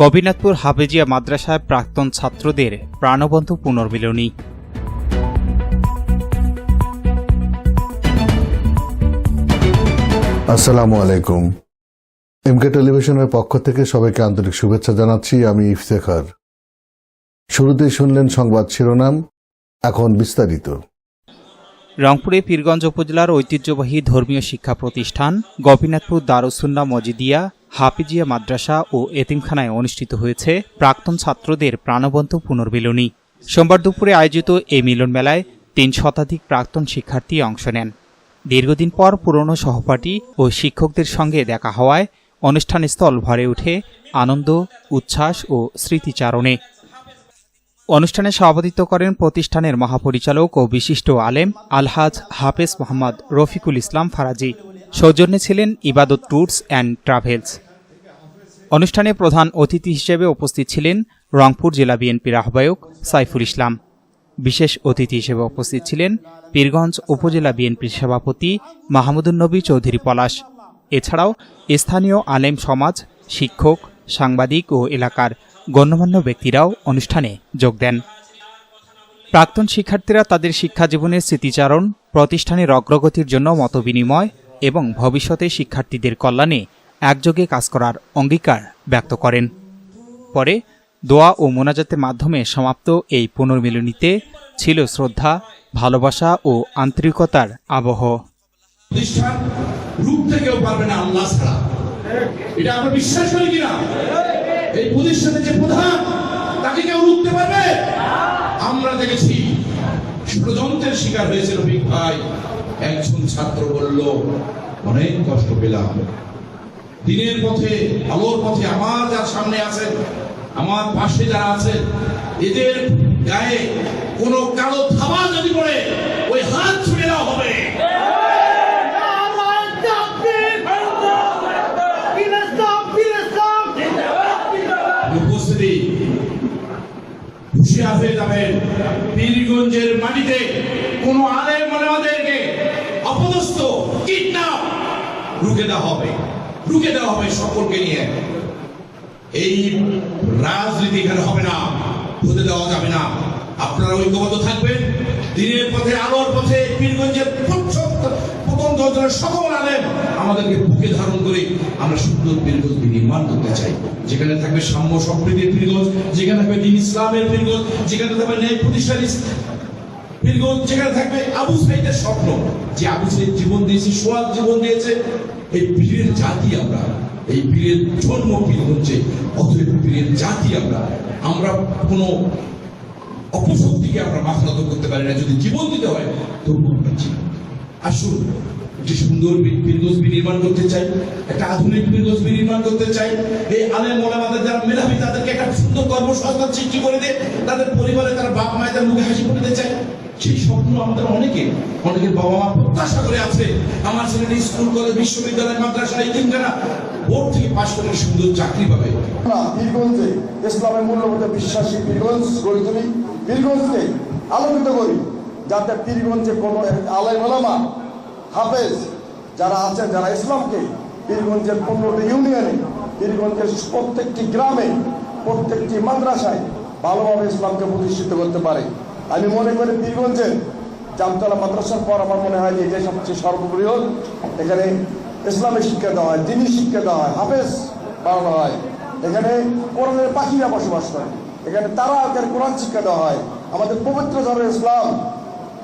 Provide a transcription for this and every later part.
গোপীনাথপুর হাফেজিয়া মাদ্রাসায় প্রাক্তন ছাত্রদের প্রাণবন্ত পুনর্মিলনী। আসসালামু আলাইকুম। এমকে টেলিভিশনের পক্ষ থেকে সবাইকে আন্তরিক শুভেচ্ছা জানাচ্ছি আমি ইফতেখার। শুরুতেই শুনলেন সংবাদ শিরোনাম এখন বিস্তারিত। রংপুরে পীরগঞ্জ উপজেলার ঐতিহ্যবাহী ধর্মীয় শিক্ষা প্রতিষ্ঠান গোপীনাথপুর দারুসুন্না মজিদিয়া হাফিজিয়া মাদ্রাসা ও এতিমখানায় অনুষ্ঠিত হয়েছে প্রাক্তন ছাত্রদের প্রাণবন্ত পুনর্মিলনী। সোমবার দুপুরে আয়োজিত এই মিলন মেলায় তিন শতাধিক প্রাক্তন শিক্ষার্থী অংশ নেন। দীর্ঘদিন পর পুরনো সহপাঠী ও শিক্ষকদের সঙ্গে দেখা হওয়ায় অনুষ্ঠানস্থল ভরে ওঠে আনন্দ, উচ্ছ্বাস ও স্মৃতিচারণে। অনুষ্ঠানে সভাপতিত্ব করেন প্রতিষ্ঠানের মহাপরিচালক ও বিশিষ্ট আলেম আলহাজ হাফেজ মোহাম্মদ রফিকুল ইসলাম ফারাজি। সৌজন্যে ছিলেন ইবাদত ট্যুরস অ্যান্ড ট্রাভেলস। অনুষ্ঠানে প্রধান অতিথি হিসেবে উপস্থিত ছিলেন রংপুর জেলা বিএনপির আহ্বায়ক সাইফুল ইসলাম। বিশেষ অতিথি হিসেবে উপস্থিত ছিলেন পীরগঞ্জ উপজেলা বিএনপির সভাপতি মাহমুদুন্নবী চৌধুরী পলাশ। এছাড়াও স্থানীয় আলেম সমাজ, শিক্ষক, সাংবাদিক ও এলাকার গণ্যমান্য ব্যক্তিরাও অনুষ্ঠানে যোগ দেন। প্রাক্তন শিক্ষার্থীরা তাদের শিক্ষা জীবনের স্মৃতিচারণ, প্রতিষ্ঠানের অগ্রগতির জন্য মতবিনিময় এবং ভবিষ্যতে শিক্ষার্থীদের কল্যাণে একযোগে কাজ করার অঙ্গীকার ব্যক্ত করেন। পরে দোয়া ও মোনাজাতের মাধ্যমে সমাপ্ত এই পুনর্মিলনীতে ছিল শ্রদ্ধা, ভালোবাসা ও আন্তরিকতার আবহ। রুখতে কেউ পারবে না আল্লাহ ছাড়া। এটা আমরা বিশ্বাস করি কিনা? এই প্রতিষ্ঠানের যে প্রধান, তাকে কেউ রুখতে পারবে? আমরা দেখেছি, ষড়যন্ত্রের শিকার হয়েছে রফিক ভাই। একজন ছাত্র বলল, অনেক কষ্ট পেলাম। দিনের পথে, আলোর পথে আমার যার সামনে আছেন আমার পাশে যারা আছে, এদের গায়ে কোনো কালো থাবা যদি পড়ে, ওই হাত ছুড়ে দেওয়া হবে। উপস্থিতি হুশিয়ার হয়ে যাবেন পীরগঞ্জের মাটিতে কোন আলেম মানবাদেরকে অপদস্থ, কিডন্যাপ। রুখে দেওয়া হবে, রুখে দেওয়া হবে সকলকে নিয়ে। এই রাজনীতি এখানে হবে না হতে দেওয়া যাবে না। আপনারা ঐক্যবদ্ধ থাকবেন। দিনের পথে, আলোর পথে, পীরগঞ্জের ধারণ করে আমরা সুন্দর নির্মাণ করতে চাই। যেখানে থাকবে সাম্য, সম্প্রীতির যেখানে থাকবে দিন ইসলামের পীরগঞ্জ, যেখানে থাকবে ন্যায় প্রতিষ্ঠান পীরগঞ্জ যেখানে থাকবে আবু সাইদের স্বপ্ন। যে আবু সাইদ জীবন দিয়েছে সোয়াদ জীবন দিয়েছে, এই পীরের জাতি আমরা, এই পীরের জন্ম পীরগঞ্জে অতএব পীরের জাতি আমরা। আমরা কোনো অপশক্তিকে আমরা মাথা করতে পারি না, যদি জীবন দিতে হয়, তবু আমরা জীবন আসুন একটি সুন্দর বি- নির্মাণ করতে চাই, একটা আধুনিক পীরগঞ্জ নির্মাণ করতে চাই, এই আলেম মোলামাদের যারা মেধাবী, তাদেরকে একটা সুন্দর কর্মসংস্থান সৃষ্টি করে দিয়ে তাদের পরিবারে তার বাপ মায়েদের মুখে হাসি ফুটাতে চাই। সেই স্বপ্ন আমাদের অনেকে, অনেকের বাবা মা প্রত্যাশা করে আছে, আমার ছেলেটা স্কুল, কলেজ, বিশ্ববিদ্যালয়, মাদ্রাসা, এই বোর্ড থেকে পাশ করে সুন্দর চাকরি পাবে। বীরগঞ্জে ইসলামের মূল্যবোধে বিশ্বাসী বীরগঞ্জ গড়ে তুলি। বীরগঞ্জকে আলোকিত করি, যাতে কোনো আলাই হাফেজ, যারা আছেন, যারা ইসলামকে বীরগঞ্জের পনেরোটি ইউনিয়নে, বীরগঞ্জের প্রত্যেকটি গ্রামে, প্রত্যেকটি মাদ্রাসায় ভালোভাবে ইসলামকে প্রতিষ্ঠিত করতে পারে। আমি মনে করি বীরগঞ্জের জামতলা মাদ্রাসার পর আমার মনে হয় যে এটাই সবচেয়ে সর্ববৃহৎ। এখানে ইসলামের শিক্ষা দেওয়া হয় দিনী শিক্ষা দেওয়া হয়, হাফেজ বাড়ানো হয়। এখানে কোরআনের পাখিরা বসবাস করে। এখানে তারা এখানে কোরআন শিক্ষা দেওয়া হয়। আমাদের পবিত্র ধর্ম ইসলাম,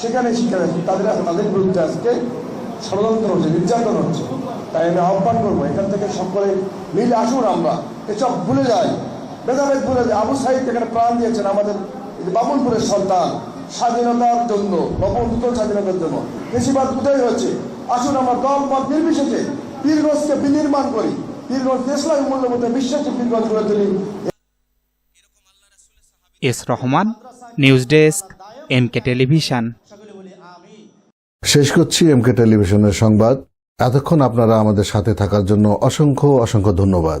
সেখানে শিক্ষা দেয়। তাদের তাদের বিরুদ্ধে আজকে ষড়যন্ত্র হচ্ছে, নির্যাতন হচ্ছে। তাই আমি আহ্বান করব, এখান থেকে সকলে মিলে আসুন আমরা। এসব ভুলে যাই ভেদাভেদ ভুলে যাই আবু সাহিদ এখানে প্রাণ দিয়েছেন আমাদের বামুনপুরের সন্তান স্বাধীনতার জন্য নবন্ত স্বাধীনতার জন্য। বেশিরভাগ কোথায় হয়েছে আসুন আমরা দল মত নির্বিশেষে পীরগঞ্জকে বিনির্মাণ করি। পীরগঞ্জ ইসলামী মূল্যবোধে বিশ্বাসী পীরগঞ্জ গড়ে তুলি। S Rahman news desk MK television. শেষ করছি এমকে টেলিভিশনের সংবাদ। এতক্ষণ আপনারা আমাদের সাথে থাকার জন্য অসংখ্য অসংখ্য ধন্যবাদ।